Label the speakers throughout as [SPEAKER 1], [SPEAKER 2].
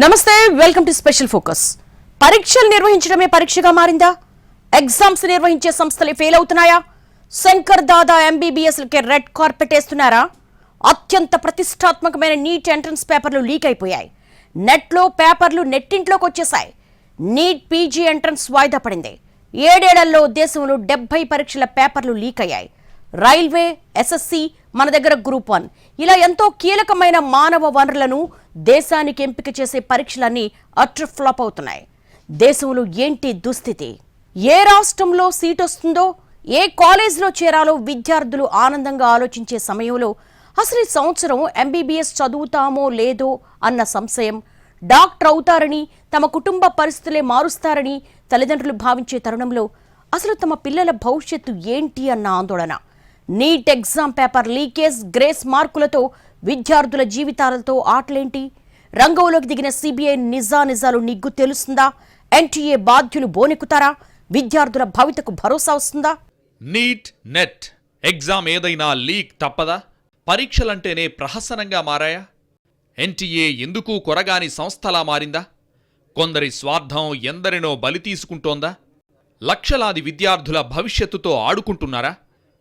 [SPEAKER 1] నమస్తే welcome to special focus. పరీక్షలు నిర్వహించడమే పరీక్షగా మారిందా? ఎగ్జామ్స్ నిర్వహించే సంస్థలే ఫెయిల్ అవుతున్నాయా? శంకర్ దాదా ఎంబీబీఎస్లకే రెడ్ కార్పెట్ వేస్తున్నారా? అత్యంత ప్రతిష్టాత్మకమైన నీట్ ఎంట్రన్స్ పేపర్లు లీక్ అయిపోయాయి. నెట్లో పేపర్లు నెట్టింట్లోకి వచ్చేసాయి నీట్ పీజీ ఎంట్రన్స్ వాయిదా పడింది. ఏడేళ్ళలో దేశంలో డెబ్బై పరీక్షల పేపర్లు లీక్ అయ్యాయి. రైల్వే ఎస్ఎస్సి మన దగ్గర గ్రూప్ వన్. ఇలా ఎంతో కీలకమైన మానవ వనరులను దేశానికి ఎంపిక చేసే పరీక్షలన్నీ అట్ర ఫ్లాప్ అవుతున్నాయి. దేశంలో ఏంటి దుస్థితి? ఏ రాష్ట్రంలో సీట్ వస్తుందో ఏ కాలేజీలో చేరాలో విద్యార్థులు ఆనందంగా ఆలోచించే సమయంలో అసలు ఈ సంవత్సరం ఎంబీబీఎస్ చదువుతామో లేదో అన్న సంశయం. డాక్టర్ అవుతారని తమ కుటుంబ పరిస్థితులే మారుస్తారని తల్లిదండ్రులు భావించే తరుణంలో అసలు తమ పిల్లల భవిష్యత్తు ఏంటి అన్న ఆందోళన. NEET exam paper leakage grace మార్కులతో విద్యార్థుల జీవితాలతో ఆటలేంటి? రంగంలోకి దిగిన సిబిఐ నిజా నిజాలు నిగ్గు తెలుస్తుందా? ఎన్టీఏ బాధ్యులు బోనెక్కుతారా? విద్యార్థుల భవితకు భరోసా వస్తుందా?
[SPEAKER 2] NEET NET. ఎగ్జామ్ ఏదైనా లీక్ తప్పదా? పరీక్షలంటేనే ప్రహసనంగా మారాయా? ఎన్టీఏ ఎందుకు కొరగాని సంస్థలా మారిందా? కొందరి స్వార్థం ఎందరినో బలి తీసుకుంటోందా? లక్షలాది విద్యార్థుల భవిష్యత్తుతో ఆడుకుంటున్నారా?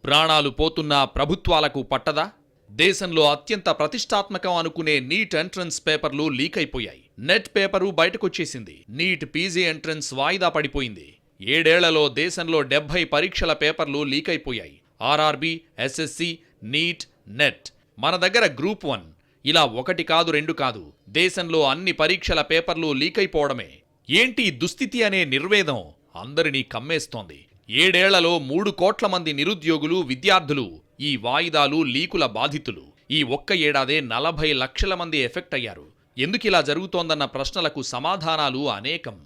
[SPEAKER 2] ప్రాణాలు పోతున్నా ప్రభుత్వాలకు పట్టదా? దేశంలో అత్యంత ప్రతిష్టాత్మకం అనుకునే నీట్ ఎంట్రన్స్ పేపర్లు లీక్ అయిపోయాయి. నెట్ పేపరు బయటకొచ్చేసింది. నీట్ పీజీ ఎంట్రన్స్ వాయిదా పడిపోయింది. ఏడేళ్ళలో దేశంలో డెబ్బై పరీక్షల పేపర్లు లీక్ అయిపోయాయి. RRB SSC NEET NET. మన దగ్గర గ్రూప్ వన్. ఇలా ఒకటి కాదు రెండు కాదు. దేశంలో అన్ని పరీక్షల పేపర్లు లీక్ అయిపోవడమే. ఏంటి దుస్థితి అనే నిర్వేదం? అందరినీ కమ్మేస్తోంది. ఏడేళ్ళలో మూడు కోట్ల మంది నిరుద్యోగులు విద్యార్థులు ఈ వాయిదాలు లీకుల బాధితులు. ఈ ఒక్క ఏడాదే నలభై లక్షల మంది ఎఫెక్ట్ అయ్యారు. ఎందుకిలా జరుగుతోందన్న ప్రశ్నలకు సమాధానాలు అనేకం.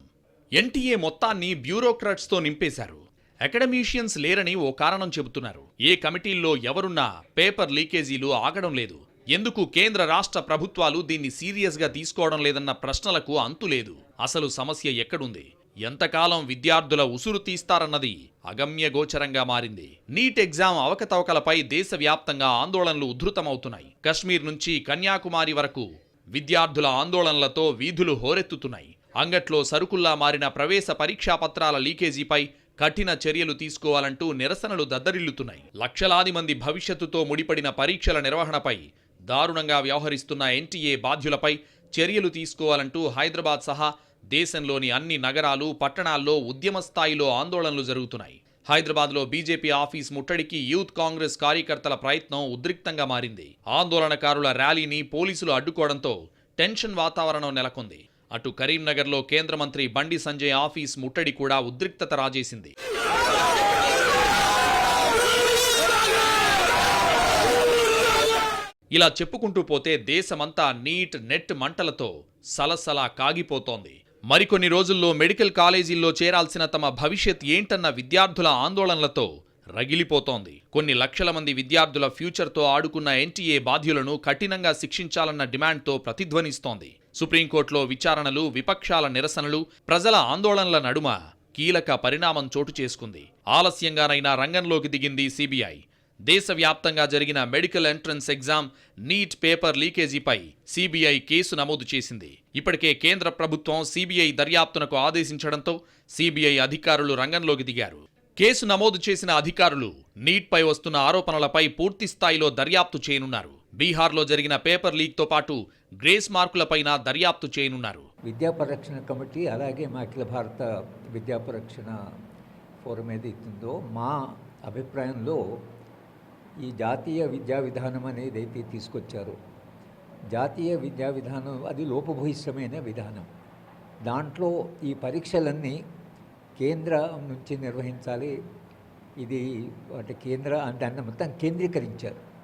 [SPEAKER 2] ఎన్టీఏ మొత్తాన్ని బ్యూరోక్రాట్స్తో నింపేశారు. అకాడమీషియన్స్ లేరని ఓ కారణం చెబుతున్నారు. ఏ కమిటీల్లో ఎవరున్నా పేపర్ లీకేజీలు ఆగడం లేదు. ఎందుకు కేంద్ర రాష్ట్ర ప్రభుత్వాలు దీన్ని సీరియస్గా తీసుకోవడం లేదన్న ప్రశ్నలకు అంతులేదు అసలు సమస్య ఎక్కడుంది? ఎంతకాలం విద్యార్థుల ఉసురు తీస్తారన్నది అగమ్యగోచరంగా మారింది. నీట్ ఎగ్జామ్ అవకతవకలపై దేశవ్యాప్తంగా ఆందోళనలు ఉధృతమవుతున్నాయి. కశ్మీర్ నుంచి కన్యాకుమారి వరకు విద్యార్థుల ఆందోళనలతో వీధులు హోరెత్తుతున్నాయి. అంగట్లో సరుకుల్లా మారిన ప్రవేశ పరీక్షా పత్రాల లీకేజీపై కఠిన చర్యలు తీసుకోవాలంటూ నిరసనలు దద్దరిల్లుతున్నాయి. లక్షలాది మంది భవిష్యత్తుతో ముడిపడిన పరీక్షల నిర్వహణపై దారుణంగా వ్యవహరిస్తున్న ఎన్టీఏ బాధ్యులపై చర్యలు తీసుకోవాలంటూ హైదరాబాద్ సహా దేశంలోని అన్ని నగరాలు పట్టణాల్లో ఉద్యమ స్థాయిలో ఆందోళనలు జరుగుతున్నాయి. హైదరాబాద్లో బీజేపీ ఆఫీస్ ముట్టడికి యూత్ కాంగ్రెస్ కార్యకర్తల ప్రయత్నం ఉద్రిక్తంగా మారింది. ఆందోళనకారుల ర్యాలీని పోలీసులు అడ్డుకోవడంతో టెన్షన్ వాతావరణం నెలకొంది. అటు కరీంనగర్లో కేంద్ర మంత్రి బండి సంజయ్ ఆఫీస్ ముట్టడి కూడా ఉద్రిక్తత రాజేసింది. ఇలా చెప్పుకుంటూ పోతే దేశమంతా నీట్ నెట్ మంటలతో సలసలా కాగిపోతోంది. మరికొన్ని రోజుల్లో మెడికల్ కాలేజీల్లో చేరాల్సిన తమ భవిష్యత్ ఏంటన్న విద్యార్థుల ఆందోళనలతో రగిలిపోతోంది. కొన్ని లక్షల మంది విద్యార్థుల ఫ్యూచర్తో ఆడుకున్న ఎన్టీఏ బాధ్యులను కఠినంగా శిక్షించాలన్న డిమాండ్తో ప్రతిధ్వనిస్తోంది. సుప్రీంకోర్టులో విచారణలు విపక్షాల నిరసనలు ప్రజల ఆందోళనల నడుమ కీలక పరిణామం చోటు చేసుకుంది. ఆలస్యంగానైనా రంగంలోకి దిగింది సిబిఐ. దేశవ్యాప్తంగా జరిగిన medical entrance exam NEET paper లీకేజీపై CBI case నమోదు చేసింది. ఇప్పటికే కేంద్ర ప్రభుత్వం సిబిఐ దర్యాప్తునకు ఆదేశించడంతో సిబిఐ అధికారులు రంగంలోకి దిగారు. కేసు నమోదు చేసిన అధికారులు నీట్పై వస్తున్న ఆరోపణలపై పూర్తి స్థాయిలో దర్యాప్తు చేయనున్నారు. బీహార్లో జరిగిన పేపర్ లీక్తో పాటు గ్రేస్ మార్కులపైన దర్యాప్తు చేయనున్నారు.
[SPEAKER 3] విద్యా పరిరక్షణ కమిటీ అలాగే మా అఖిల భారత విద్యా పరిరక్షణ ఫోరం ఏదైతుందో మా అభిప్రాయంలో ఈ జాతీయ విద్యా విధానం అనేది అయితే తీసుకొచ్చారు. జాతీయ విద్యా విధానం అది లోపభూయిష్టమైన విధానం. దాంట్లో ఈ పరీక్షలన్నీ కేంద్రం నుంచి నిర్వహించాలి. ఇది అంటే కేంద్ర దాన్ని మొత్తం కేంద్రీకరించారు.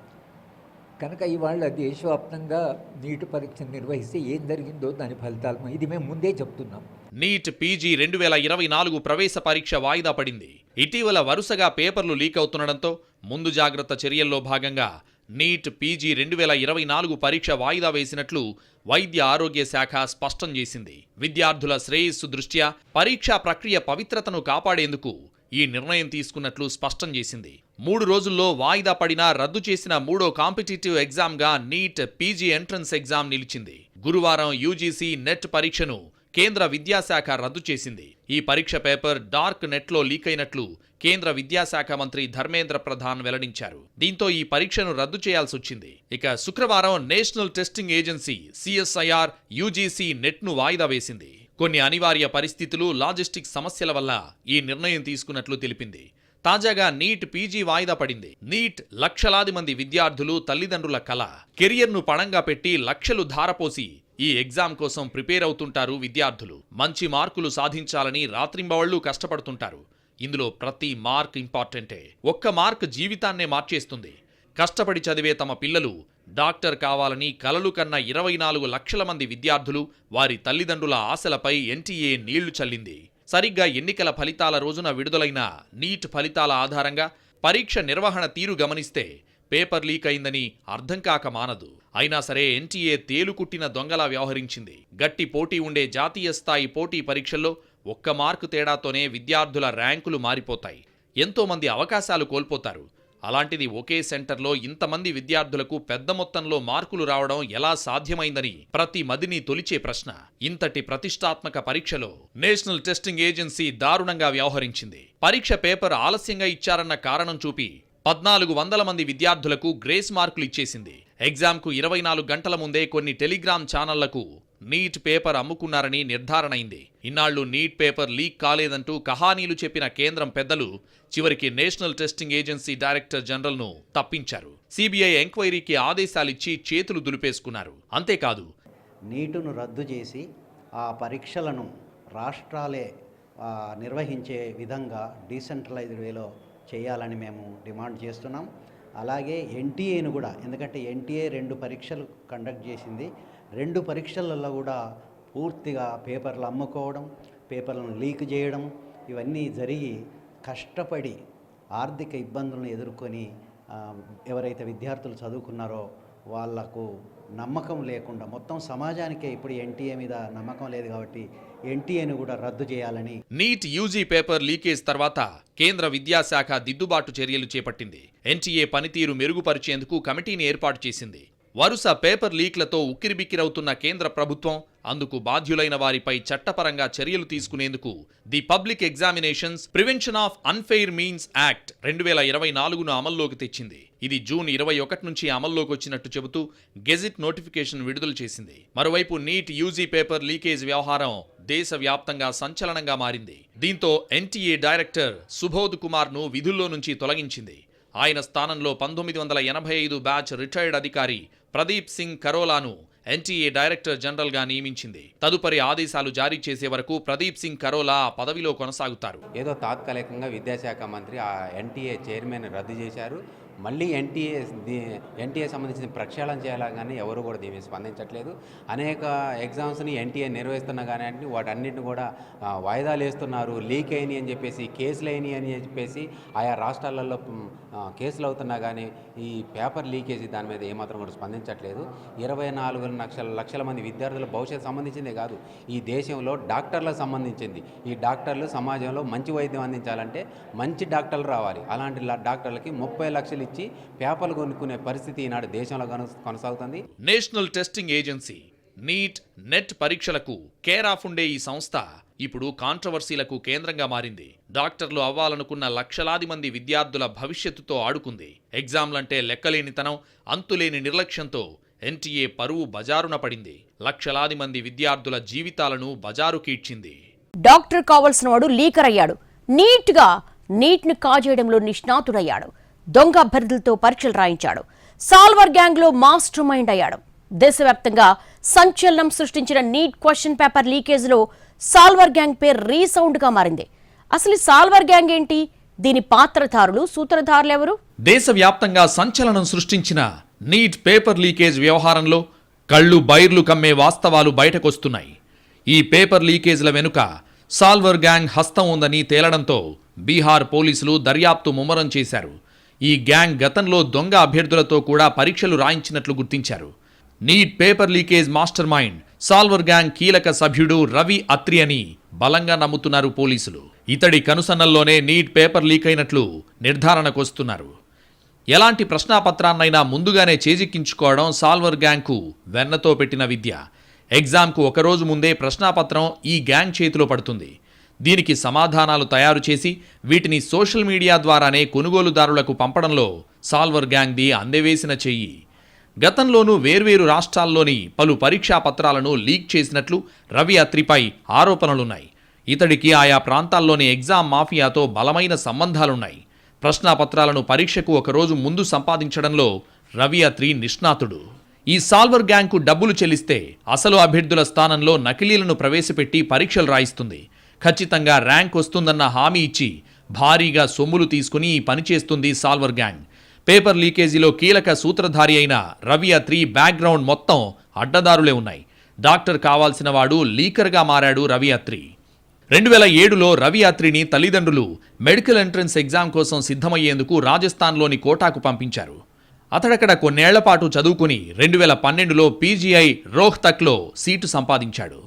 [SPEAKER 3] కనుక ఇవాళ దేశవ్యాప్తంగా నీటి పరీక్ష నిర్వహిస్తే ఏం జరిగిందో దాని ఫలితాలు ఇది మేము ముందే చెప్తున్నాం.
[SPEAKER 2] నీట్ పీజీ రెండు వేల ఇరవై నాలుగు ప్రవేశ పరీక్ష వాయిదా పడింది. ఇటీవల వరుసగా పేపర్లు లీక్ అవుతుండడంతో ముందు జాగ్రత్త చర్యల్లో భాగంగా నీట్ పీజీ రెండు వేల ఇరవై నాలుగు పరీక్ష వాయిదా వేసినట్లు వైద్య ఆరోగ్య శాఖ స్పష్టం చేసింది. విద్యార్థుల శ్రేయస్సు దృష్ట్యా పరీక్షా ప్రక్రియ పవిత్రతను కాపాడేందుకు ఈ నిర్ణయం తీసుకున్నట్లు స్పష్టం చేసింది. మూడు రోజుల్లో వాయిదా పడిన రద్దు చేసిన మూడో కాంపిటేటివ్ ఎగ్జామ్గా నీట్ పీజీ ఎంట్రన్స్ ఎగ్జామ్ నిలిచింది. గురువారం యూజీసీ నెట్ పరీక్షను కేంద్ర విద్యాశాఖ రద్దు చేసింది. ఈ పరీక్ష పేపర్ డార్క్ నెట్లో లీక్ అయినట్లు కేంద్ర విద్యాశాఖ మంత్రి ధర్మేంద్ర ప్రధాన్ వెల్లడించారు. దీంతో ఈ పరీక్షను రద్దు చేయాల్సి వచ్చింది. ఇక శుక్రవారం national testing agency CSIR UGC నెట్ను వాయిదా వేసింది. కొన్ని అనివార్య పరిస్థితులు లాజిస్టిక్ సమస్యల వల్ల ఈ నిర్ణయం తీసుకున్నట్లు తెలిపింది. తాజాగా నీట్ పీజీ వాయిదా పడింది. నీట్ లక్షలాది మంది విద్యార్థులు తల్లిదండ్రుల కల కెరియర్ను పణంగా పెట్టి లక్షలు ధారపోసి ఈ ఎగ్జామ్ కోసం ప్రిపేర్ అవుతుంటారు విద్యార్థులు. మంచి మార్కులు సాధించాలని రాత్రింబవళ్ళు కష్టపడుతుంటారు. ఇందులో ప్రతి మార్క్ ఇంపార్టెంటే. ఒక్క మార్క్ జీవితాన్నే మార్చేస్తుంది. కష్టపడి చదివే తమ పిల్లలు డాక్టర్ కావాలని కలలు కన్న ఇరవై నాలుగు లక్షల మంది విద్యార్థులు వారి తల్లిదండ్రుల ఆశలపై ఎన్టీఏ నీళ్ళు చల్లింది. సరిగ్గా ఎన్నికల ఫలితాల రోజున విడుదలైన నీట్ ఫలితాల ఆధారంగా పరీక్ష నిర్వహణ తీరు గమనిస్తే పేపర్ లీక్ అయిందని అర్థం కాక మానదు. అయినా సరే ఎన్టీఏ తేలుకుట్టిన దొంగలా వ్యవహరించింది. గట్టి పోటీ ఉండే జాతీయ స్థాయి పోటీ పరీక్షల్లో ఒక్క మార్కు తేడాతోనే విద్యార్థుల ర్యాంకులు మారిపోతాయి. ఎంతోమంది అవకాశాలు కోల్పోతారు. అలాంటిది ఒకే సెంటర్లో ఇంతమంది విద్యార్థులకు పెద్ద మొత్తంలో మార్కులు రావడం ఎలా సాధ్యమైందని ప్రతి మదిని తొలిచే ప్రశ్న. ఇంతటి ప్రతిష్టాత్మక పరీక్షలో నేషనల్ టెస్టింగ్ ఏజెన్సీ దారుణంగా వ్యవహరించింది. పరీక్ష పేపర్ ఆలస్యంగా ఇచ్చారన్న కారణం చూపి పద్నాలుగు వందల మంది విద్యార్థులకు గ్రేస్ మార్కులు ఇచ్చేసింది. ఎగ్జామ్కు ఇరవై నాలుగు గంటల ముందే కొన్ని టెలిగ్రామ్ ఛానళ్ళకు నీట్ పేపర్ అమ్ముకున్నారని నిర్ధారణైంది ఇన్నాళ్ళు నీట్ పేపర్ లీక్ కాలేదంటూ కహానీలు చెప్పిన కేంద్రం పెద్దలు చివరికి నేషనల్ టెస్టింగ్ ఏజెన్సీ డైరెక్టర్ జనరల్ను తప్పించారు. సిబిఐ ఎంక్వైరీకి ఆదేశాలిచ్చి చేతులు దులిపేసుకున్నారు. అంతేకాదు
[SPEAKER 4] నీటును రద్దు చేసి ఆ పరీక్షలను రాష్ట్రాలే నిర్వహించే విధంగా డీసెంట్రలైజ్డ్ వేలో చేయాలని మేము డిమాండ్ చేస్తున్నాం. అలాగే ఎన్టీఏను కూడా ఎందుకంటే ఎన్టీఏ రెండు పరీక్షలు కండక్ట్ చేసింది. రెండు పరీక్షలలో కూడా పూర్తిగా పేపర్లు అమ్ముకోవడం పేపర్లను లీక్ చేయడం ఇవన్నీ జరిగి కష్టపడి ఆర్థిక ఇబ్బందులను ఎదుర్కొని ఎవరైతే విద్యార్థులు చదువుకున్నారో వాళ్ళకు నమ్మకం లేకుండా మొత్తం సమాజానికే ఇప్పుడు ఎన్టీఏ మీద నమ్మకం లేదు కాబట్టి ఎన్టీఏను కూడా రద్దు చేయాలని
[SPEAKER 2] నీట్ యూజీ పేపర్ లీకేజ్ తర్వాత కేంద్ర విద్యాశాఖ దిద్దుబాటు చర్యలు చేపట్టింది. ఎన్టీఏ పనితీరు మెరుగుపరిచేందుకు కమిటీని ఏర్పాటు చేసింది. వరుస పేపర్ లీక్లతో ఉక్కిరిబిక్కిరవుతున్న కేంద్ర ప్రభుత్వం అందుకు బాధ్యులైన వారిపై చట్టపరంగా చర్యలు తీసుకునేందుకు the public examinations prevention of unfair means act రెండు వేల ఇరవై నాలుగును అమల్లోకి తెచ్చింది. ఇది జూన్ ఇరవై ఒకటి నుంచి అమల్లోకి వచ్చినట్టు చెబుతూ గెజిట్ నోటిఫికేషన్ విడుదల చేసింది. మరోవైపు నీట్ యూజీ పేపర్ లీకేజ్ వ్యవహారం దేశవ్యాప్తంగా సంచలనంగా మారింది. దీంతో ఎన్టీఏ డైరెక్టర్ సుబోధ్ కుమార్ను విధుల్లో నుంచి తొలగించింది. ఆయన స్థానంలో పంతొమ్మిది వందల ఎనభై ఐదు బ్యాచ్ రిటైర్డ్ అధికారి ప్రదీప్ సింగ్ కరోలాను ఎన్టీఏ డైరెక్టర్ జనరల్గా నియమించింది. తదుపరి ఆదేశాలు జారీ చేసే వరకు ప్రదీప్ సింగ్ కరోలా పదవిలో కొనసాగుతారు.
[SPEAKER 5] ఏదో తాత్కాలికంగా విద్యాశాఖ మంత్రి ఆ ఎన్టీఏ చైర్మన్ రద్దు చేశారు. మళ్ళీ ఎన్టీఏ ఎన్టీఏ సంబంధించిన ప్రక్షాళన చేయాలని కానీ ఎవరు కూడా దీని స్పందించట్లేదు. అనేక ఎగ్జామ్స్ని ఎన్టీఏ నిర్వహిస్తున్నా కానీ వాటన్నిటిని కూడా వాయిదాలు వేస్తున్నారు. లీక్ అయినాయి అని చెప్పేసి కేసులు అయినాయి అని చెప్పేసి ఆయా రాష్ట్రాలలో కేసులు అవుతున్నా కానీ ఈ పేపర్ లీకేజీ దాని మీద ఏమాత్రం కూడా స్పందించట్లేదు. ఇరవై నాలుగు లక్షల లక్షల మంది విద్యార్థుల భవిష్యత్తు సంబంధించిందే కాదు ఈ దేశంలో డాక్టర్లకు సంబంధించింది. ఈ డాక్టర్లు సమాజంలో మంచి వైద్యం అందించాలంటే మంచి డాక్టర్లు రావాలి. అలాంటి డాక్టర్లకి ముప్పై లక్షలు ఇచ్చి పేపర్లు కొనుక్కునే పరిస్థితి ఈనాడు దేశంలో కొన- కొనసాగుతుంది.
[SPEAKER 2] National testing agency NEET NET పరీక్షలకు కేర్ ఆఫ్ ఉండే ఈ సంస్థ ఇప్పుడు కాంట్రవర్సీలకు కేంద్రంగా మారింది. డాక్టర్లు అవ్వాలనుకున్న లక్షలాది మంది విద్యార్థుల భవిష్యత్తుతో ఆడుకుంది. ఎగ్జామ్లంటే లెక్కలేనితనం అంతులేని నిర్లక్ష్యంతో ఎన్టీఏ పరువు బజారున పడింది. లక్షలాది మంది విద్యార్థుల జీవితాలను బజారుకి ఇచ్చింది
[SPEAKER 1] డాక్టర్ కావాల్సిన వాడు లీకర్ అయ్యాడు నీట్గా నీట్ను కాజేయడంలో నిష్ణాతుడయ్యాడు. దొంగ అభ్యర్థులతో పరీక్షలు రాయించాడు. సాల్వర్ గ్యాంగ్లో మాస్టర్ మైండ్ అయ్యాడు. దేశవ్యాప్తంగా సంచలనం సృష్టించిన నీట్ క్వశ్చన్ పేపర్ లీకేజ్లో సాల్వర్ గ్యాంగ్ పేరు రీసౌండ్గా మారింది. అసలు సాల్వర్ గ్యాంగ్ ఏంటి? దీని పాత్రధారులు సూత్రధారులు ఎవరు?
[SPEAKER 2] దేశవ్యాప్తంగా సంచలనం సృష్టించిన నీట్ పేపర్ లీకేజ్ వ్యవహారంలో కళ్ళు బైర్లు కమ్మే వాస్తవాలు బయటకొస్తున్నాయి. ఈ పేపర్ లీకేజ్ల వెనుక సాల్వర్ గ్యాంగ్ హస్తం ఉందని తేలడంతో బీహార్ పోలీసులు దర్యాప్తు ముమ్మరం చేశారు. ఈ గ్యాంగ్ గతంలో దొంగ అభ్యర్థులతో కూడా పరీక్షలు రాయించినట్లు గుర్తించారు. NEET paper leakage mastermind solver gang కీలక సభ్యుడు రవి అత్రి అని బలంగా నమ్ముతున్నారు పోలీసులు. ఇతడి కనుసన్నల్లోనే నీట్ పేపర్ లీక్ అయినట్లు నిర్ధారణకొస్తున్నారు ఎలాంటి ప్రశ్నాపత్రాన్నైనా ముందుగానే చేజిక్కించుకోవడం సాల్వర్ గ్యాంగ్కు వెన్నతో పెట్టిన విద్య. ఎగ్జామ్కు ఒకరోజు ముందే ప్రశ్నాపత్రం ఈ గ్యాంగ్ చేతిలో పడుతుంది. దీనికి సమాధానాలు తయారు చేసి వీటిని సోషల్ మీడియా ద్వారానే కొనుగోలుదారులకు పంపడంలో సాల్వర్ గ్యాంగ్ది అందవేసిన చెయ్యి. గతంలోనూ వేర్వేరు రాష్ట్రాల్లోని పలు పరీక్షా పత్రాలను లీక్ చేసినట్లు రవి అత్రిపై ఆరోపణలున్నాయి. ఇతడికి ఆయా ప్రాంతాల్లోని ఎగ్జామ్ మాఫియాతో బలమైన సంబంధాలున్నాయి. ప్రశ్నాపత్రాలను పరీక్షకు ఒకరోజు ముందు సంపాదించడంలో రవి అత్రి నిష్ణాతుడు. ఈ సాల్వర్ గ్యాంగ్కు డబ్బులు చెల్లిస్తే అసలు అభ్యర్థుల స్థానంలో నకిలీలను ప్రవేశపెట్టి పరీక్షలు రాయిస్తుంది. ఖచ్చితంగా ర్యాంక్ వస్తుందన్న హామీ ఇచ్చి భారీగా సొమ్ములు తీసుకుని ఈ పని చేస్తుంది సాల్వర్ గ్యాంగ్. పేపర్ లీకేజీలో కీలక సూత్రధారి అయిన రవి త్రీ బ్యాక్గ్రౌండ్ మొత్తం అడ్డదారులే ఉన్నాయి. డాక్టర్ కావాల్సిన వాడు లీకర్గా మారాడు రవి అత్రి. రెండు వేల ఏడులో రవి అత్రిని తల్లిదండ్రులు మెడికల్ ఎంట్రన్స్ ఎగ్జామ్ కోసం సిద్ధమయ్యేందుకు రాజస్థాన్లోని కోటాకు పంపించారు. అతడక్కడ కొన్నేళ్ళ పాటు చదువుకుని రెండు వేల పన్నెండులో పీజీఐ రోహ్తక్లో సీటు సంపాదించాడు.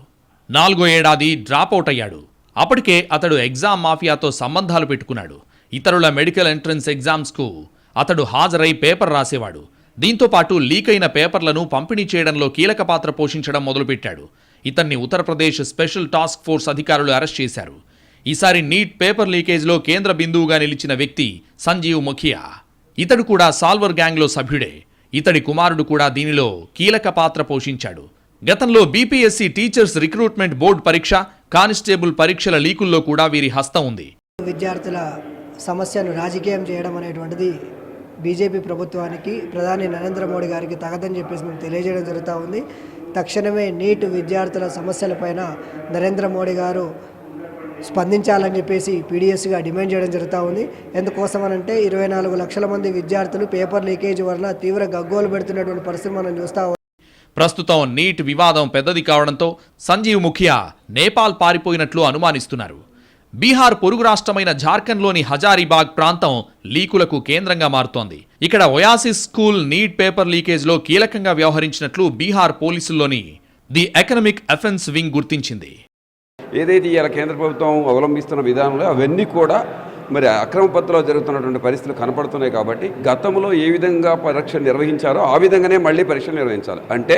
[SPEAKER 2] నాలుగో ఏడాది డ్రాపౌట్ అయ్యాడు. అప్పటికే అతడు ఎగ్జామ్ మాఫియాతో సంబంధాలు పెట్టుకున్నాడు. ఇతరుల మెడికల్ ఎంట్రన్స్ ఎగ్జామ్స్కు అతడు హాజరై పేపర్ రాసేవాడు. దీంతో పాటు లీక్ అయిన పేపర్లను పంపిణీ చేయడంలో కీలక పాత్ర పోషించడం మొదలుపెట్టాడు. ఇతన్ని ఉత్తరప్రదేశ్ స్పెషల్ టాస్క్ ఫోర్స్ అధికారులు అరెస్ట్ చేశారు. ఈసారి నీట్ పేపర్ లీకేజ్లో కేంద్ర బిందువుగా నిలిచిన వ్యక్తి సంజీవ్ ముఖియా. ఇతడు కూడా సాల్వర్ గ్యాంగ్లో సభ్యుడే. ఇతడి కుమారుడు కూడా దీనిలో కీలక పాత్ర పోషించాడు. గతంలో బీపీఎస్సీ టీచర్స్ రిక్రూట్మెంట్ బోర్డు పరీక్ష కానిస్టేబుల్ పరీక్షల లీకుల్లో కూడా వీరి హస్తం ఉంది.
[SPEAKER 6] విద్యార్థుల సమస్యను రాజకీయం చేయడం అనేటువంటిది బీజేపీ ప్రభుత్వానికి ప్రధాని నరేంద్ర మోడీ గారికి తగదని చెప్పేసి మేము తెలియజేయడం జరుగుతూ ఉంది. తక్షణమే నీట్ విద్యార్థుల సమస్యలపైన నరేంద్ర మోడీ గారు స్పందించాలని చెప్పేసి పీడిఎస్గా డిమాండ్ చేయడం జరుగుతూ ఉంది. ఎందుకోసమనంటే ఇరవై నాలుగు లక్షల మంది విద్యార్థులు పేపర్ లీకేజ్ వలన తీవ్ర గగ్గోలు పెడుతున్నటువంటి పరిస్థితి మనం చూస్తూ
[SPEAKER 2] ప్రస్తుతం నీట్ వివాదం పెద్దది కావడంతో సంజీవ్ ముఖియా నేపాల్ పారిపోయినట్లు అనుమానిస్తున్నారు. బీహార్ పొరుగు రాష్ట్రమైన జార్ఖండ్లోని హజారీబాగ్ ప్రాంతం లీకులకు కేంద్రంగా మారుతోంది. ఇక్కడ ఒయాసిస్ స్కూల్ నీట్ పేపర్ లీకేజ్లో కీలకంగా వ్యవహరించినట్లు బీహార్ పోలీసుల్లోని ది ఎకనమిక్ అఫెన్స్ వింగ్ గుర్తించింది.
[SPEAKER 7] ఏదైతే ఇలా కేంద్ర ప్రభుత్వం అవలంబిస్తున్న విధానంలో అవన్నీ కూడా మరి అక్రమ పద్ధతిలో జరుగుతున్నటువంటి పరిస్థితులు కనపడుతున్నాయి కాబట్టి గతంలో ఏ విధంగా పరీక్షలు నిర్వహించారో ఆ విధంగానే మళ్ళీ పరీక్షలు నిర్వహించాలి. అంటే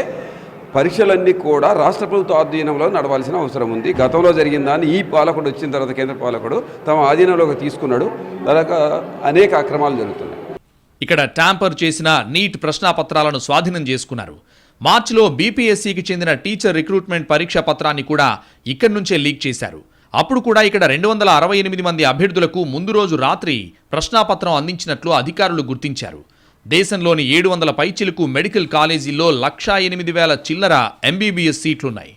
[SPEAKER 7] పరీక్షలన్నీ కూడా రాష్ట్ర ప్రభుత్వ ఆధీనంలో నడవాల్సిన అవసరం ఉంది. గతంలో జరిగిన ఈ పాలకుడు వచ్చిన తర్వాత కేంద్ర పాలకుడు తమ ఆధీనంలోకి తీసుకున్నాడు. తర్వాత అనేక అక్రమాలు జరుగుతున్నాయి.
[SPEAKER 2] ఇక్కడ ట్యాంపర్ చేసిన నీట్ ప్రశ్నాపత్రాలను స్వాధీనం చేసుకున్నారు. మార్చిలో బీపీఎస్సీకి చెందిన టీచర్ రిక్రూట్మెంట్ పరీక్ష పత్రాన్ని కూడా ఇక్కడి నుంచే లీక్ చేశారు. అప్పుడు కూడా ఇక్కడ రెండు వందల అరవై ఎనిమిది మంది అభ్యర్థులకు ముందు రోజు రాత్రి ప్రశ్నాపత్రం అందించినట్లు అధికారులు గుర్తించారు. దేశంలోని ఏడు వందల పైచిలకు మెడికల్ కాలేజీల్లో లక్షా ఎనిమిది వేల చిల్లర ఎంబీబీఎస్ సీట్లున్నాయి.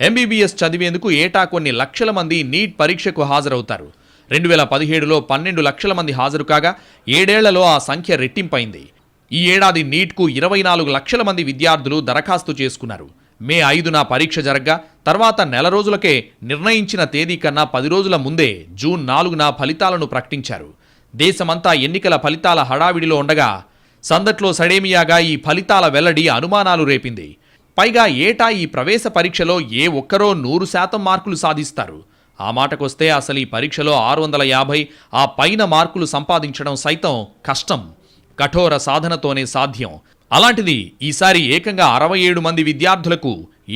[SPEAKER 2] ఎంబీబీఎస్ చదివేందుకు ఏటా కొన్ని లక్షల మంది నీట్ పరీక్షకు హాజరవుతారు. రెండు వేల పదిహేడులో పన్నెండు లక్షల మంది హాజరు కాగా ఏడేళ్ళలో ఆ సంఖ్య రెట్టింపైంది. ఈ ఏడాది నీట్కు ఇరవై నాలుగు లక్షల మంది విద్యార్థులు దరఖాస్తు చేసుకున్నారు. మే ఐదున పరీక్ష జరగ్గా తర్వాత నెల రోజులకే నిర్ణయించిన తేదీ కన్నా పది రోజుల ముందే జూన్ నాలుగున ఫలితాలను ప్రకటించారు. దేశమంతా ఎన్నికల ఫలితాల హడావిడిలో ఉండగా సందట్లో సడేమియాగా ఈ ఫలితాల వెల్లడి అనుమానాలు రేపింది. పైగా ఏటా ఈ ప్రవేశ పరీక్షలో ఏ ఒక్కరో నూరు శాతం మార్కులు సాధిస్తారు. ఆ మాటకొస్తే అసలు ఈ పరీక్షలో ఆరు వందల యాభై ఆ పైన మార్కులు సంపాదించడం సైతం కష్టం. కఠోర సాధనతోనే సాధ్యం. అలాంటిది ఈసారి ఏకంగా అరవై ఏడు మంది విద్యార్థులకు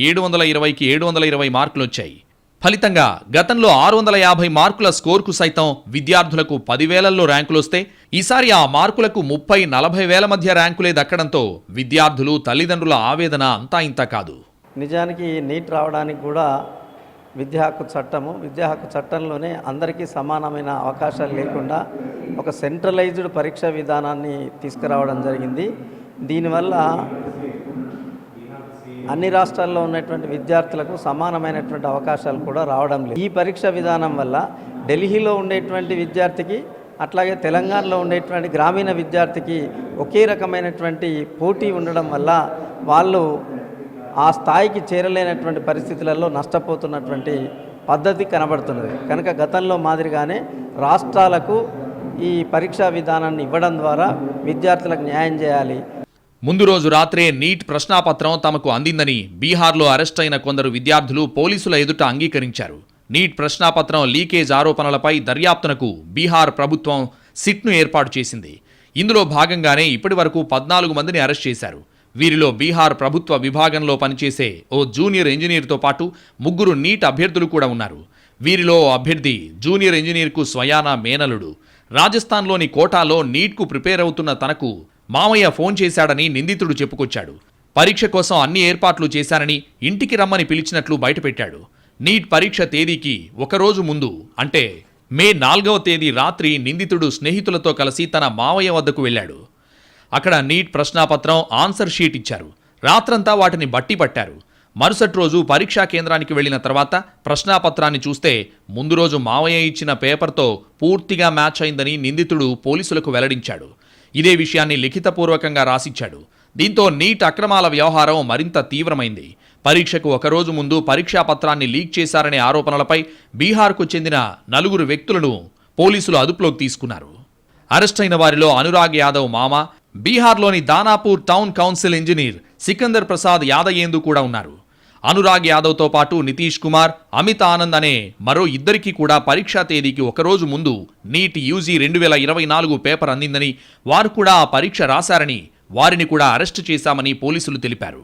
[SPEAKER 2] ఏడు వందల ఇరవైకి ఏడు వందల ఇరవై మార్కులు వచ్చాయి ఫలితంగా గతంలో ఆరు వందల యాభై మార్కుల స్కోర్కు సైతం విద్యార్థులకు పదివేలల్లో ర్యాంకులు వస్తే ఈసారి ఆ మార్కులకు ముప్పై నలభై వేల మధ్య ర్యాంకులే దక్కడంతో విద్యార్థులు తల్లిదండ్రుల ఆవేదన అంతా ఇంత కాదు.
[SPEAKER 8] నిజానికి నీట్ రావడానికి కూడా విద్యా హక్కు చట్టము విద్యా హక్కు చట్టంలోనే అందరికీ సమానమైన అవకాశాలు లేకుండా ఒక సెంట్రలైజ్డ్ పరీక్షా విధానాన్ని తీసుకురావడం జరిగింది. దీనివల్ల అన్ని రాష్ట్రాల్లో ఉన్నటువంటి విద్యార్థులకు సమానమైనటువంటి అవకాశాలు కూడా రావడం లేదు. ఈ పరీక్ష విధానం వల్ల ఢిల్లీలో ఉండేటువంటి విద్యార్థికి అట్లాగే తెలంగాణలో ఉండేటువంటి గ్రామీణ విద్యార్థికి ఒకే రకమైనటువంటి పోటీ ఉండడం వల్ల వాళ్ళు ఆ స్థాయికి చేరలేనటువంటి పరిస్థితులలో నష్టపోతున్నటువంటి పద్ధతి కనబడుతున్నది. కనుక గతంలో మాదిరిగానే రాష్ట్రాలకు ఈ పరీక్షా విధానాన్ని ఇవ్వడం ద్వారా విద్యార్థులకు న్యాయం చేయాలి.
[SPEAKER 2] ముందు రోజు రాత్రే నీట్ ప్రశ్నాపత్రం తమకు అందిందని బీహార్లో అరెస్ట్ అయిన కొందరు విద్యార్థులు పోలీసుల ఎదుట అంగీకరించారు. నీట్ ప్రశ్నాపత్రం లీకేజ్ ఆరోపణలపై దర్యాప్తునకు బీహార్ ప్రభుత్వం సిట్ను ఏర్పాటు చేసింది. ఇందులో భాగంగానే ఇప్పటి వరకు పద్నాలుగు మందిని అరెస్ట్ చేశారు. వీరిలో బీహార్ ప్రభుత్వ విభాగంలో పనిచేసే ఓ జూనియర్ ఇంజనీర్తో పాటు ముగ్గురు నీట్ అభ్యర్థులు కూడా ఉన్నారు. వీరిలో ఓ అభ్యర్థి జూనియర్ ఇంజనీర్కు స్వయానా మేనలుడు. రాజస్థాన్లోని కోటాలో నీట్కు ప్రిపేర్ అవుతున్న తనకు మామయ్య ఫోన్ చేశాడని నిందితుడు చెప్పుకొచ్చాడు. పరీక్ష కోసం అన్ని ఏర్పాట్లు చేశానని ఇంటికి రమ్మని పిలిచినట్లు బయటపెట్టాడు. నీట్ పరీక్ష తేదీకి ఒకరోజు ముందు అంటే మే నాలుగవ తేదీ రాత్రి నిందితుడు స్నేహితులతో కలిసి తన మావయ్య వద్దకు వెళ్ళాడు. అక్కడ నీట్ ప్రశ్నాపత్రం ఆన్సర్ షీట్ ఇచ్చారు. రాత్రంతా వాటిని బట్టి పట్టారు. మరుసటి రోజు పరీక్షా కేంద్రానికి వెళ్ళిన తర్వాత ప్రశ్నాపత్రాన్ని చూస్తే ముందు రోజు మావయ్య ఇచ్చిన పేపర్తో పూర్తిగా మ్యాచ్ అయిందని నిందితుడు పోలీసులకు వెల్లడించాడు. ఇదే విషయాన్ని లిఖితపూర్వకంగా రాసిచ్చాడు. దీంతో నీట్ అక్రమాల వ్యవహారం మరింత తీవ్రమైంది. పరీక్షకు ఒకరోజు ముందు పరీక్షా పత్రాన్ని లీక్ చేశారనే ఆరోపణలపై బీహార్కు చెందిన నలుగురు వ్యక్తులను పోలీసులు అదుపులోకి తీసుకున్నారు. అరెస్ట్ అయిన వారిలో అనురాగ్ యాదవ్ మామ బీహార్లోని Danapur town council engineer Sikandar Prasad యాదయేందు కూడా ఉన్నారు. అనురాగ్ యాదవ్తో పాటు నితీష్ కుమార్ అమిత్ ఆనంద్ అనే మరో ఇద్దరికి కూడా పరీక్షా తేదీకి ఒకరోజు ముందు నీట్ యూజీ రెండు వేల ఇరవై నాలుగు పేపర్ అందిందని వారు కూడా ఆ పరీక్ష రాశారని వారిని కూడా అరెస్టు చేశామని పోలీసులు తెలిపారు.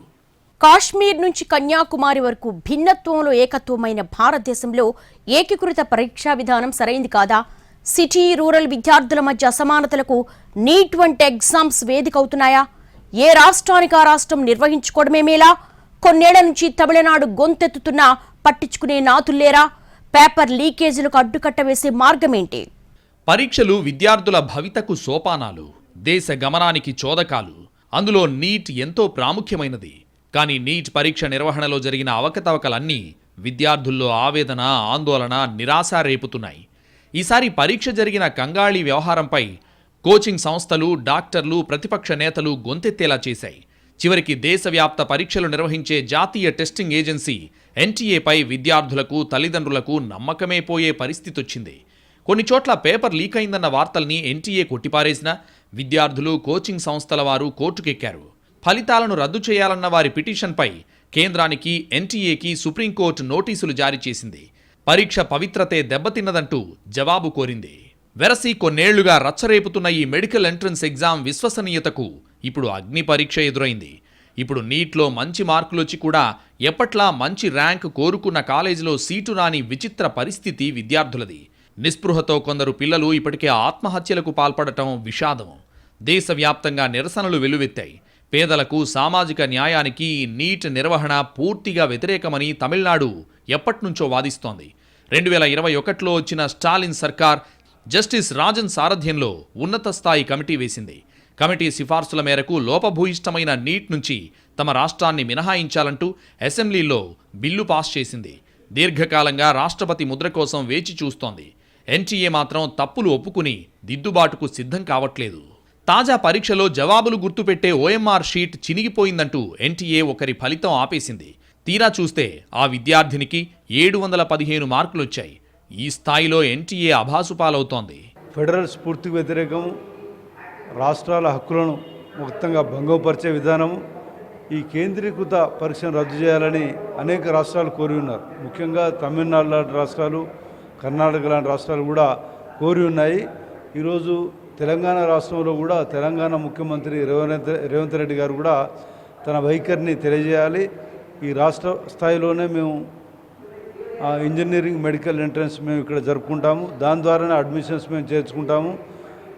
[SPEAKER 1] కాశ్మీర్ నుంచి కన్యాకుమారి వరకు భిన్నత్వంలో ఏకత్వమైన భారతదేశంలో ఏకీకృత పరీక్షా విధానం సరైంది కాదా? సిటీ రూరల్ విద్యార్థుల మధ్య అసమానతలకు నీట్ వంటి ఎగ్జామ్స్ వేదిక అవుతున్నాయా? ఏ రాష్ట్రానికి ఆ రాష్ట్రం నిర్వహించుకోవడమే మేలా? కొన్నేళ్ళ నుంచి తమిళనాడు గొంతెత్తుతున్నా పట్టించుకునే నాతుల్లేరా పేపర్ లీకేజీలకు అడ్డుకట్ట వేసే మార్గమేంటి?
[SPEAKER 2] పరీక్షలు విద్యార్థుల భవితకు సోపానాలు దేశ గమనానికి చోదకాలు. అందులో నీట్ ఎంతో ప్రాముఖ్యమైనది. కానీ నీట్ పరీక్ష నిర్వహణలో జరిగిన అవకతవకలన్నీ విద్యార్థుల్లో ఆవేదన ఆందోళన నిరాశ రేపుతున్నాయి. ఈసారి పరీక్ష జరిగిన కంగాళి వ్యవహారంపై కోచింగ్ సంస్థలు డాక్టర్లు ప్రతిపక్ష నేతలు గొంతెత్తేలా చేశాయి. చివరికి దేశవ్యాప్త పరీక్షలు నిర్వహించే జాతీయ టెస్టింగ్ ఏజెన్సీ ఎన్టీఏపై విద్యార్థులకు తల్లిదండ్రులకు నమ్మకమే పోయే పరిస్థితి వచ్చింది కొన్ని చోట్ల పేపర్ లీక్ అయిందన్న వార్తల్ని ఎన్టీఏ కొట్టిపారేసిన విద్యార్థులు కోచింగ్ సంస్థల వారు కోర్టుకెక్కారు. ఫలితాలను రద్దు చేయాలన్న వారి పిటిషన్పై కేంద్రానికి ఎన్టీఏకి సుప్రీంకోర్టు నోటీసులు జారీ చేసింది. పరీక్ష పవిత్రతే దెబ్బతిన్నదంటూ జవాబు కోరింది. వెరసి కొన్నేళ్ళుగా రచ్చరేపుతున్న ఈ మెడికల్ ఎంట్రన్స్ ఎగ్జామ్ విశ్వసనీయతకు ఇప్పుడు అగ్ని పరీక్ష ఎదురైంది. ఇప్పుడు నీట్లో మంచి మార్కులొచ్చి కూడా ఎప్పట్లా మంచి ర్యాంక్ కోరుకున్న కాలేజీలో సీటు రాని విచిత్ర పరిస్థితి విద్యార్థులది. నిస్పృహతో కొందరు పిల్లలు ఇప్పటికే ఆత్మహత్యలకు పాల్పడటం విషాదం. దేశవ్యాప్తంగా నిరసనలు వెల్లువెత్తాయి. పేదలకు సామాజిక న్యాయానికి నీట్ నిర్వహణ పూర్తిగా వ్యతిరేకమని తమిళనాడు ఎప్పట్నుంచో వాదిస్తోంది. రెండు వేల ఇరవై ఒకటిలో వచ్చిన స్టాలిన్ సర్కార్ జస్టిస్ రాజన్ సారథ్యంలో ఉన్నత స్థాయి కమిటీ వేసింది. కమిటీ సిఫార్సుల మేరకు లోపభూయిష్టమైన నీట్ నుంచి తమ రాష్ట్రాన్ని మినహాయించాలంటూ అసెంబ్లీలో బిల్లు పాస్ చేసింది. దీర్ఘకాలంగా రాష్ట్రపతి ముద్ర కోసం వేచి చూస్తోంది. ఎన్టీఏ మాత్రం తప్పులు ఒప్పుకుని దిద్దుబాటుకు సిద్ధం కావట్లేదు. తాజా పరీక్షలో జవాబులు గుర్తుపెట్టే ఓఎంఆర్ షీట్ చినిగిపోయిందంటూ ఎన్టీఏ ఒకరి ఫలితం ఆపేసింది. తీరా చూస్తే ఆ విద్యార్థినికి ఏడు వందల పదిహేను మార్కులొచ్చాయి. ఈ స్థాయిలో ఎన్టీఏ అభాసుపాలవుతోంది.
[SPEAKER 9] ఫెడరల్ స్ఫూర్తికి వ్యతిరేకం రాష్ట్రాల హక్కులను మొత్తంగా భంగపరిచే విధానము ఈ కేంద్రీకృత పరీక్షను రద్దు చేయాలని అనేక రాష్ట్రాలు కోరి ఉన్నారు. ముఖ్యంగా తమిళనాడు లాంటి రాష్ట్రాలు కర్ణాటక లాంటి రాష్ట్రాలు కూడా కోరి ఉన్నాయి. ఈరోజు తెలంగాణ రాష్ట్రంలో కూడా తెలంగాణ ముఖ్యమంత్రి రేవంత్ రేవంత్ రెడ్డి గారు కూడా తన వైఖరిని తెలియజేయాలి. ఈ రాష్ట్ర స్థాయిలోనే మేము ఇంజనీరింగ్ మెడికల్ ఎంట్రన్స్ మేము ఇక్కడ జరుపుకుంటాము. దాని ద్వారానే అడ్మిషన్స్ మేము చేర్చుకుంటాము.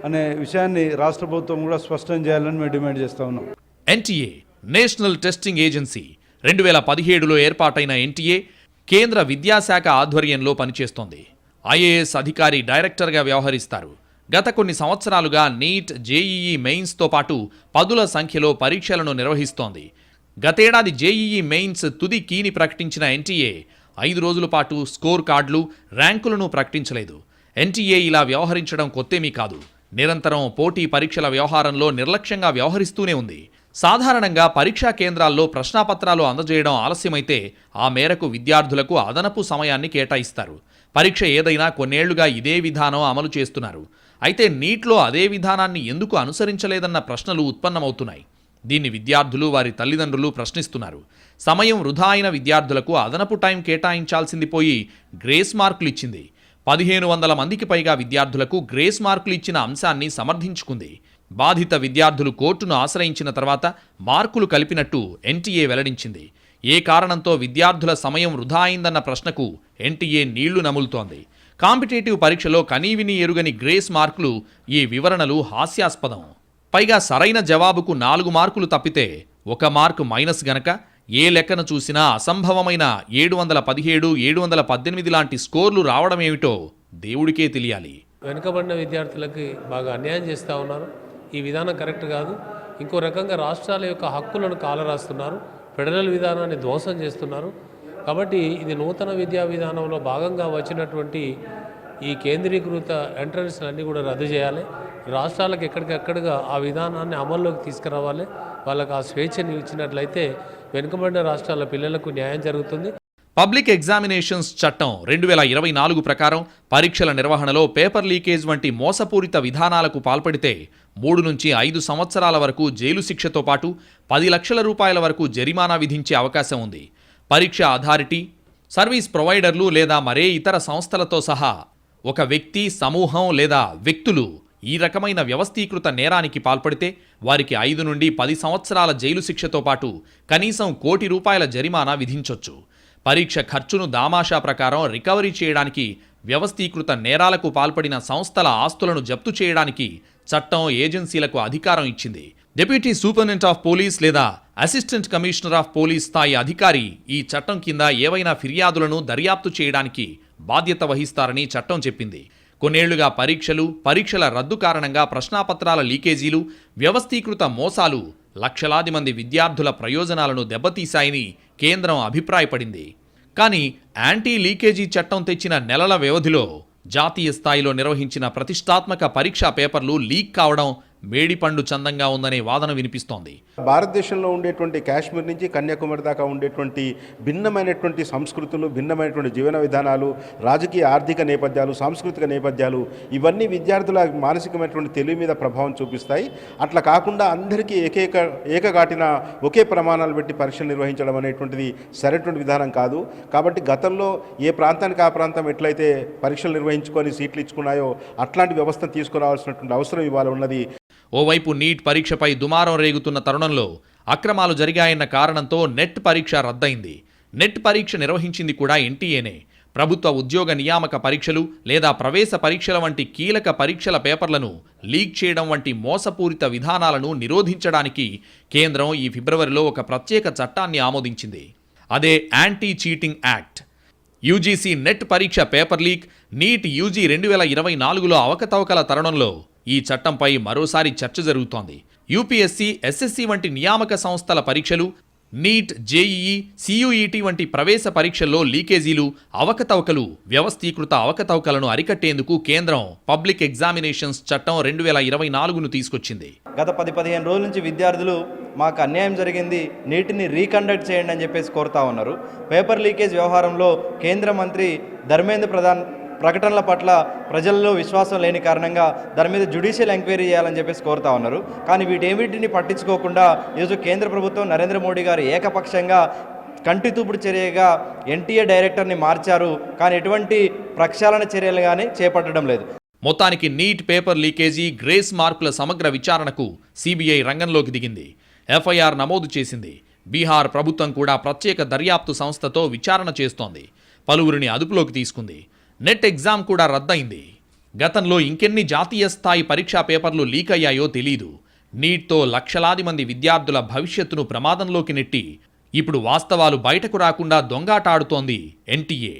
[SPEAKER 9] అనే విషయాన్ని రాష్ట్ర ప్రభుత్వం కూడా స్పష్టం చేయాలని మేము డిమాండ్ చేస్తా ఉన్నాం.
[SPEAKER 2] ఎన్టీఏ నేషనల్ టెస్టింగ్ ఏజెన్సీ రెండు వేల పదిహేడులో ఏర్పాటైన ఎన్టీఏ కేంద్ర విద్యాశాఖ ఆధ్వర్యంలో పనిచేస్తోంది. ఐఏఎస్ అధికారి డైరెక్టర్గా వ్యవహరిస్తారు. గత కొన్ని సంవత్సరాలుగా నీట్ జేఈఈ మెయిన్స్తో పాటు పదుల సంఖ్యలో పరీక్షలను నిర్వహిస్తోంది. గతేడాది జేఈఈ మెయిన్స్ తుది కీని ప్రకటించిన ఎన్టీఏ ఐదు రోజుల పాటు స్కోర్ కార్డులు ర్యాంకులను ప్రకటించలేదు. ఎన్టీఏ ఇలా వ్యవహరించడం కొత్తేమీ కాదు. నిరంతరం పోటీ పరీక్షల వ్యవహారంలో నిర్లక్ష్యంగా వ్యవహరిస్తూనే ఉంది. సాధారణంగా పరీక్షా కేంద్రాల్లో ప్రశ్నాపత్రాలు అందజేయడం ఆలస్యమైతే ఆ మేరకు విద్యార్థులకు అదనపు సమయాన్ని కేటాయిస్తారు. పరీక్ష ఏదైనా కొన్నేళ్ళుగా ఇదే విధానం అమలు చేస్తున్నారు. అయితే నీట్లో అదే విధానాన్ని ఎందుకు అనుసరించలేదన్న ప్రశ్నలు ఉత్పన్నమవుతున్నాయి. దీన్ని విద్యార్థులు వారి తల్లిదండ్రులు ప్రశ్నిస్తున్నారు. సమయం వృధా అయిన విద్యార్థులకు అదనపు టైం కేటాయించాల్సింది పోయి గ్రేస్ మార్కులు ఇచ్చింది. పదిహేను వందల మందికి పైగా విద్యార్థులకు గ్రేస్ మార్కులు ఇచ్చిన అంశాన్ని సమర్థించుకుంది. బాధిత విద్యార్థులు కోర్టును ఆశ్రయించిన తర్వాత మార్కులు కలిపినట్టు ఎన్టీఏ వెల్లడించింది. ఏ కారణంతో విద్యార్థుల సమయం వృధా అయిందన్న ప్రశ్నకు ఎన్టీఏ నీళ్ళు నములుతోంది. కాంపిటేటివ్ పరీక్షలో కనీవిని ఎరుగని గ్రేస్ మార్కులు ఈ వివరణలు హాస్యాస్పదం. పైగా సరైన జవాబుకు నాలుగు మార్కులు తప్పితే ఒక మార్కు మైనస్ గనక ఏ లెక్కన చూసినా అసంభవమైన ఏడు వందల పదిహేడు ఏడు వందల పద్దెనిమిది లాంటి స్కోర్లు రావడం ఏమిటో దేవుడికే తెలియాలి.
[SPEAKER 10] వెనుకబడిన విద్యార్థులకి బాగా అన్యాయం చేస్తూ ఉన్నారు. ఈ విధానం కరెక్ట్ కాదు. ఇంకో రకంగా రాష్ట్రాల యొక్క హక్కులను కాలరాస్తున్నారు. ఫెడరల్ విధానాన్ని ధ్వంసం చేస్తున్నారు. కాబట్టి ఇది నూతన విద్యా విధానంలో భాగంగా వచ్చినటువంటి ఈ కేంద్రీకృత ఎంట్రన్స్లు అన్నీ కూడా రద్దు చేయాలి. రాష్ట్రాలకు ఎక్కడికక్కడగా ఆ విధానాన్ని అమల్లోకి తీసుకురావాలి. వాళ్ళకి ఆ స్వేచ్ఛని ఇచ్చినట్లయితే వెనుకబడిన రాష్ట్రాల పిల్లలకు న్యాయం జరుగుతుంది.
[SPEAKER 2] పబ్లిక్ ఎగ్జామినేషన్స్ చట్టం రెండు వేల ఇరవై నాలుగు ప్రకారం పరీక్షల నిర్వహణలో పేపర్ లీకేజ్ వంటి మోసపూరిత విధానాలకు పాల్పడితే మూడు నుంచి ఐదు సంవత్సరాల వరకు జైలు శిక్షతో పాటు పది లక్షల రూపాయల వరకు జరిమానా విధించే అవకాశం ఉంది. పరీక్ష అథారిటీ సర్వీస్ ప్రొవైడర్లు లేదా మరే ఇతర సంస్థలతో సహా ఒక వ్యక్తి సమూహం లేదా వ్యక్తులు ఈ రకమైన వ్యవస్థీకృత నేరానికి పాల్పడితే వారికి ఐదు నుండి పది సంవత్సరాల జైలు శిక్షతో పాటు కనీసం కోటి రూపాయల జరిమానా విధించొచ్చు. పరీక్ష ఖర్చును దామాషా ప్రకారం రికవరీ చేయడానికి వ్యవస్థీకృత నేరాలకు పాల్పడిన సంస్థల ఆస్తులను జప్తు చేయడానికి చట్టం ఏజెన్సీలకు అధికారం ఇచ్చింది. డెప్యూటీ సూపరింటెండెంట్ ఆఫ్ పోలీస్ లేదా అసిస్టెంట్ కమిషనర్ ఆఫ్ పోలీస్ స్థాయి అధికారి ఈ చట్టం కింద ఏవైనా ఫిర్యాదులను దర్యాప్తు చేయడానికి బాధ్యత వహిస్తారని చట్టం చెప్పింది. కొన్నేళ్ళుగా పరీక్షలు పరీక్షల రద్దు కారణంగా ప్రశ్నాపత్రాల లీకేజీలు వ్యవస్థీకృత మోసాలు లక్షలాది మంది విద్యార్థుల ప్రయోజనాలను దెబ్బతీశాయని కేంద్రం అభిప్రాయపడింది. కానీ యాంటీ లీకేజీ చట్టం తెచ్చిన నెలల వ్యవధిలో జాతీయ స్థాయిలో నిర్వహించిన ప్రతిష్టాత్మక పరీక్షా పేపర్లు లీక్ కావడం మేడిపండు చందంగా ఉందనే వాదన వినిపిస్తోంది.
[SPEAKER 11] భారతదేశంలో ఉండేటువంటి కాశ్మీర్ నుంచి కన్యాకుమారి దాకా ఉండేటువంటి భిన్నమైనటువంటి సంస్కృతులు భిన్నమైనటువంటి జీవన విధానాలు రాజకీయ ఆర్థిక నేపథ్యాలు సాంస్కృతిక నేపథ్యాలు ఇవన్నీ విద్యార్థుల మానసికమైనటువంటి తెలివి మీద ప్రభావం చూపిస్తాయి. అట్లా కాకుండా అందరికీ ఏకైక ఏకగాటిన ఒకే ప్రమాణాలు పెట్టి పరీక్షలు నిర్వహించడం అనేటువంటిది సరైనటువంటి విధానం కాదు. కాబట్టి గతంలో ఏ ప్రాంతానికి ఆ ప్రాంతం ఎట్లయితే పరీక్షలు నిర్వహించుకొని సీట్లు ఇచ్చుకున్నాయో అట్లాంటి వ్యవస్థను తీసుకురావాల్సినటువంటి అవసరం ఇవాళ ఉన్నది.
[SPEAKER 2] ఓవైపు నీట్ పరీక్షపై దుమారం రేగుతున్న తరుణంలో అక్రమాలు జరిగాయన్న కారణంతో నెట్ పరీక్ష రద్దయింది. నెట్ పరీక్ష నిర్వహించింది కూడా ఎన్టీఏనే. ప్రభుత్వ ఉద్యోగ నియామక పరీక్షలు లేదా ప్రవేశ పరీక్షల వంటి కీలక పరీక్షల పేపర్లను లీక్ చేయడం వంటి మోసపూరిత విధానాలను నిరోధించడానికి కేంద్రం ఈ ఫిబ్రవరిలో ఒక ప్రత్యేక చట్టాన్ని ఆమోదించింది. అదే anti cheating act. UGC NET పరీక్ష పేపర్ లీక్ నీట్ యూజీ రెండు వేల ఇరవై నాలుగులో అవకతవకల తరుణంలో ఈ చట్టంపై మరోసారి చర్చ జరుగుతోంది. యూపీఎస్సీ ఎస్ఎస్సీ వంటి నియామక సంస్థల పరీక్షలు నీట్ జేఈఈ సియుఈటి వంటి ప్రవేశ పరీక్షల్లో లీకేజీలు అవకతవకలు వ్యవస్థీకృత అవకతవకలను అరికట్టేందుకు కేంద్రం పబ్లిక్ ఎగ్జామినేషన్స్ చట్టం రెండు వేల ఇరవై నాలుగును తీసుకొచ్చింది.
[SPEAKER 8] గత పది పదిహేను రోజుల నుంచి విద్యార్థులు మాకు అన్యాయం జరిగింది నీటిని రీకండక్ట్ చేయండి అని చెప్పేసి కోరుతా ఉన్నారు. పేపర్ లీకేజ్ వ్యవహారంలో కేంద్ర మంత్రి ధర్మేంద్ర ప్రధాన్ ప్రకటనల పట్ల ప్రజల్లో విశ్వాసం లేని కారణంగా దాని మీద జ్యుడిషియల్ ఎంక్వైరీ చేయాలని చెప్పేసి కోరుతా ఉన్నారు. కానీ వీటేమిటిని పట్టించుకోకుండా ఈరోజు కేంద్ర ప్రభుత్వం నరేంద్ర మోడీ గారు ఏకపక్షంగా కంటి తూపుడు చర్యగా ఎన్టీఏ డైరెక్టర్ని మార్చారు. కానీ ఎటువంటి ప్రక్షాళన చర్యలు కానీ చేపట్టడం లేదు.
[SPEAKER 2] మొత్తానికి నీట్ పేపర్ లీకేజీ గ్రేస్ మార్కుల సమగ్ర విచారణకు సిబిఐ రంగంలోకి దిగింది. ఎఫ్ఐఆర్ నమోదు చేసింది. బీహార్ ప్రభుత్వం కూడా ప్రత్యేక దర్యాప్తు సంస్థతో విచారణ చేస్తోంది. పలువురిని అదుపులోకి తీసుకుంది. నెట్ ఎగ్జామ్ కూడా రద్దయింది. గతంలో ఇంకెన్ని జాతీయ స్థాయి పరీక్షా పేపర్లు లీక్ అయ్యాయో తెలీదు. నీట్తో లక్షలాది మంది విద్యార్థుల భవిష్యత్తును ప్రమాదంలోకి నెట్టి ఇప్పుడు వాస్తవాలు బయటకు రాకుండా దొంగాటాడుతోంది ఎన్టీఏ.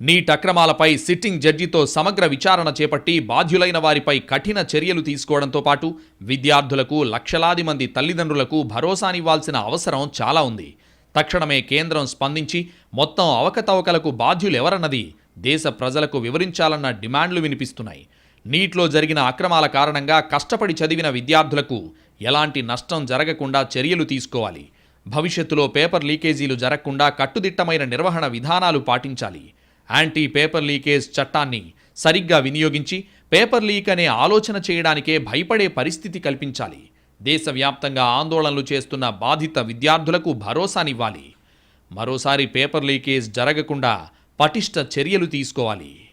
[SPEAKER 2] నీట్ అక్రమాలపై సిట్టింగ్ జడ్జితో సమగ్ర విచారణ చేపట్టి బాధ్యులైన వారిపై కఠిన చర్యలు తీసుకోవడంతో పాటు విద్యార్థులకు లక్షలాది మంది తల్లిదండ్రులకు భరోసానివ్వాల్సిన అవసరం చాలా ఉంది. తక్షణమే కేంద్రం స్పందించి మొత్తం అవకతవకలకు బాధ్యులెవరన్నది దేశ ప్రజలకు వివరించాలన్న డిమాండ్లు వినిపిస్తున్నాయి. నీట్లో జరిగిన అక్రమాల కారణంగా కష్టపడి చదివిన విద్యార్థులకు ఎలాంటి నష్టం జరగకుండా చర్యలు తీసుకోవాలి. భవిష్యత్తులో పేపర్ లీకేజీలు జరగకుండా కట్టుదిట్టమైన నిర్వహణ విధానాలు పాటించాలి. యాంటీ పేపర్ లీకేజ్ చట్టాన్ని సరిగ్గా వినియోగించి పేపర్ లీక్ అనే ఆలోచన చేయడానికే భయపడే పరిస్థితి కల్పించాలి. దేశవ్యాప్తంగా ఆందోళనలు చేస్తున్న బాధిత విద్యార్థులకు భరోసానివ్వాలి. మరోసారి పేపర్ లీకేజ్ జరగకుండా పటిష్ట చర్యలు తీసుకోవాలి.